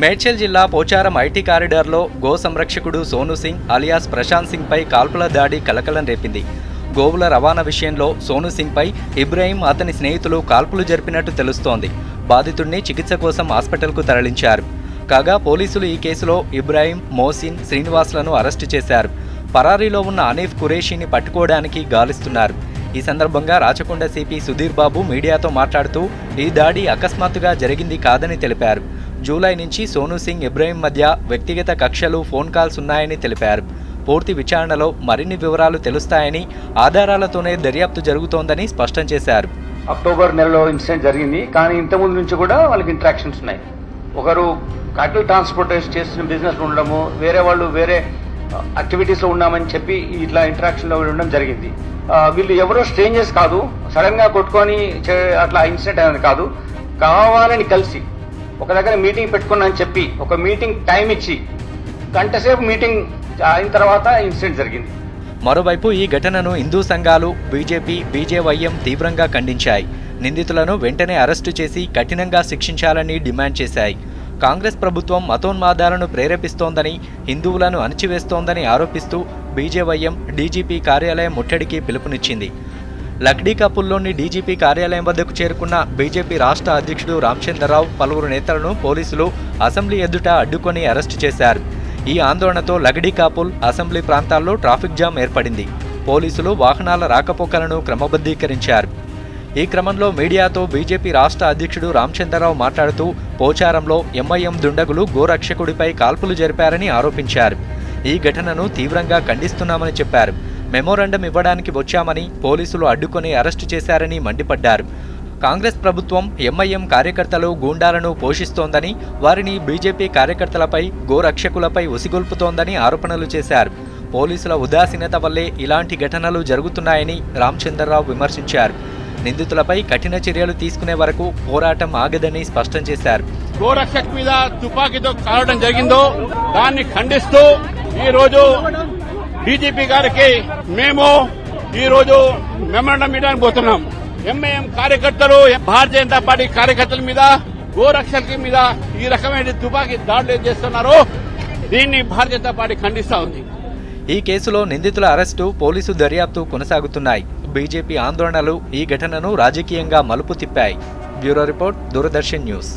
మేడ్చల్ జిల్లా పోచారం ఐటీ కారిడార్లో గో సంరక్షకుడు సోను సింగ్ అలియాస్ ప్రశాంత్ సింగ్పై కాల్పుల దాడి కలకలం రేపింది. గోవుల రవాణా విషయంలో సోను సింగ్పై ఇబ్రాహీం అతని స్నేహితులు కాల్పులు జరిపినట్టు తెలుస్తోంది. బాధితుడిని చికిత్స కోసం హాస్పిటల్కు తరలించారు. కాగా పోలీసులు ఈ కేసులో ఇబ్రాహీం మోసిన్ శ్రీనివాస్లను అరెస్టు చేశారు. పరారీలో ఉన్న అనీఫ్ ఖురేషీని పట్టుకోవడానికి గాలిస్తున్నారు. ఈ సందర్భంగా రాచకొండ సిపి సుధీర్ బాబు మీడియాతో మాట్లాడుతూ ఈ దాడి అకస్మాత్తుగా జరిగింది కాదని తెలిపారు. జూలై నుంచి సోను సింగ్ ఇబ్రాహీం మధ్య వ్యక్తిగత కక్షలు ఫోన్ కాల్స్ ఉన్నాయని తెలిపారు. పూర్తి విచారణలో మరిన్ని వివరాలు తెలుస్తాయని ఆధారాలతోనే దర్యాప్తు జరుగుతోందని స్పష్టం చేశారు. అక్టోబర్ నెలలో ఇన్సిడెంట్ జరిగింది. కానీ ఇంతకుముందు నుంచి కూడా వాళ్ళకి ఇంటరాక్షన్స్ ఉన్నాయి. ఒకరు కాటిల్ ట్రాన్స్పోర్టేషన్ చేసిన బిజినెస్ ఉండడము వేరే వాళ్ళు వేరే యాక్టివిటీస్లో ఉన్నామని చెప్పి ఇట్లా ఇంట్రాక్షన్లో ఉండడం జరిగింది. వీళ్ళు ఎవరో స్ట్రేంజర్స్ కాదు సడన్గా కొట్టుకొని చే- అట్లా ఇన్సిడెంట్ అనేది కాదు కావాలని కలిసి ఒక దగ్గర మీటింగ్ పెట్టుకున్నామని చెప్పి ఒక మీటింగ్ టైం ఇచ్చి గంటసేపు మీటింగ్ అయిన తర్వాత ఇన్సిడెంట్ జరిగింది. మరోవైపు ఈ ఘటనను హిందూ సంఘాలు బీజేపీ బీజేవైఎం తీవ్రంగా ఖండించాయి. నిందితులను వెంటనే అరెస్టు చేసి కఠినంగా శిక్షించాలని డిమాండ్ చేశాయి. కాంగ్రెస్ ప్రభుత్వం మతోన్మాదాలను ప్రేరేపిస్తోందని హిందువులను అణచివేస్తోందని ఆరోపిస్తూ బీజేవైఎం డీజీపీ కార్యాలయం ముట్టడికి పిలుపునిచ్చింది. లక్డీ కపుల్లోని డీజీపీ కార్యాలయం వద్దకు చేరుకున్న బీజేపీ రాష్ట్ర అధ్యక్షుడు రామచంద్రరావు పలువురు నేతలను పోలీసులు అసెంబ్లీ ఎదుట అడ్డుకొని అరెస్టు చేశారు. ఈ ఆందోళనతో లగడీకాపుల్ అసెంబ్లీ ప్రాంతాల్లో ట్రాఫిక్ జామ్ ఏర్పడింది. పోలీసులు వాహనాల రాకపోకలను క్రమబద్ధీకరించారు. ఈ క్రమంలో మీడియాతో బీజేపీ రాష్ట్ర అధ్యక్షుడు రామచంద్రరావు మాట్లాడుతూ పోచారంలో ఎంఐఎం దుండగులు గోరక్షకుడిపై కాల్పులు జరిపారని ఆరోపించారు. ఈ ఘటనను తీవ్రంగా ఖండిస్తున్నామని చెప్పారు. మెమోరాండం ఇవ్వడానికి వచ్చామని పోలీసులు అడ్డుకొని అరెస్టు చేశారని మండిపడ్డారు. కాంగ్రెస్ ప్రభుత్వం ఎంఐఎం కార్యకర్తలు గూండాలను పోషిస్తోందని వారిని బీజేపీ కార్యకర్తలపై గోరక్షకులపై ఉసిగొల్పుతోందని ఆరోపణలు చేశారు. పోలీసుల ఉదాసీనత వల్లే ఇలాంటి ఘటనలు జరుగుతున్నాయని రామచంద్రరావు విమర్శించారు. నిందితులపై కఠిన చర్యలు తీసుకునే వరకు పోరాటం ఆగదని స్పష్టం చేశారు. గోరక్షక్ మీద తుపాకీతో కాలడం జరిగిందో దాన్ని ఖండిస్తూ ఈ రోజు డీజీపీ గారికి మేము ఈ రోజు మెమరాండం ఇవ్వడానికి పోతున్నాం. ఎంఐఎం కార్యకర్తలు భారతీయ జనతా పార్టీ కార్యకర్తల మీద గోరక్షకుల మీద ఈ రకమైన తుపాకీ దాడులు చేస్తున్నారో దీన్ని భారతీయ జనతా పార్టీ ఖండిస్తా ఉంది. ఈ కేసులో నిందితుల అరెస్టు పోలీసు దర్యాప్తు కొనసాగుతున్నాయి. బీజేపీ ఆందోళనలు ఈ ఘటనను రాజకీయంగా మలుపు తిప్పాయి. Bureau report Doordarshan news.